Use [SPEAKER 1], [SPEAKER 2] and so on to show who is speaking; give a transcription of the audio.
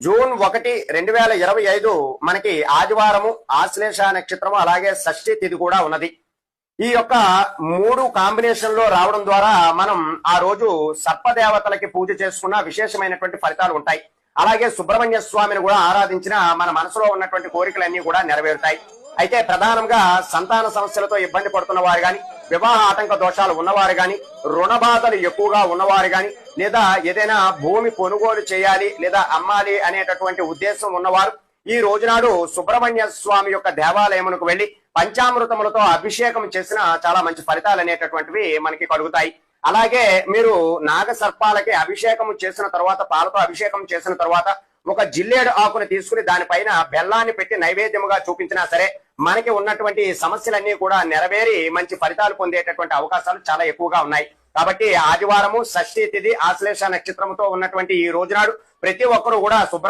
[SPEAKER 1] June ఒకటి రెండు వేల ఇరవై ఐదు మనకి ఆదివారము ఆశ్లేష నక్షత్రము అలాగే షష్ఠి తిథి కూడా ఉన్నది. ఈ యొక్క మూడు కాంబినేషన్లో రావడం ద్వారా మనం ఆ రోజు సర్పదేవతలకి పూజ చేసుకున్న విశేషమైనటువంటి ఫలితాలు ఉంటాయి. అలాగే సుబ్రహ్మణ్య స్వామిని కూడా ఆరాధించిన మన మనసులో ఉన్నటువంటి కోరికలన్నీ కూడా నెరవేరుతాయి. అయితే ప్రధానంగా సంతాన సమస్యలతో ఇబ్బంది పడుతున్న వారు కానీ వివాహ ఆటంక దోషాలు ఉన్నవారు గాని రుణ బాధలు ఎక్కువగా ఉన్నవారు కానీ లేదా ఏదైనా భూమి కొనుగోలు చేయాలి లేదా అమ్మాలి అనేటటువంటి ఉద్దేశం ఉన్నవారు ఈ రోజునాడు సుబ్రహ్మణ్య స్వామి యొక్క దేవాలయమునకు వెళ్ళి పంచామృతములతో అభిషేకం చేసిన చాలా మంచి ఫలితాలు అనేటటువంటివి మనకి కలుగుతాయి. అలాగే మీరు నాగ సర్పాలకి అభిషేకం చేసిన తర్వాత పాలతో అభిషేకం చేసిన తర్వాత ఒక జిల్లేడు ఆకుని తీసుకుని దానిపైన బెల్లాన్ని పెట్టి నైవేద్యముగా చూపించినా సరే మనకి ఉన్నటువంటి సమస్యలన్నీ కూడా నెరవేరి మంచి ఫలితాలు పొందేటటువంటి అవకాశాలు చాలా ఎక్కువగా ఉన్నాయి. కాబట్టి ఆదివారము షష్ఠీ తిథి ఆశ్లేష నక్షత్రంతో ఉన్నటువంటి ఈ రోజునాడు ప్రతి ఒక్కరూ కూడా శుభ్ర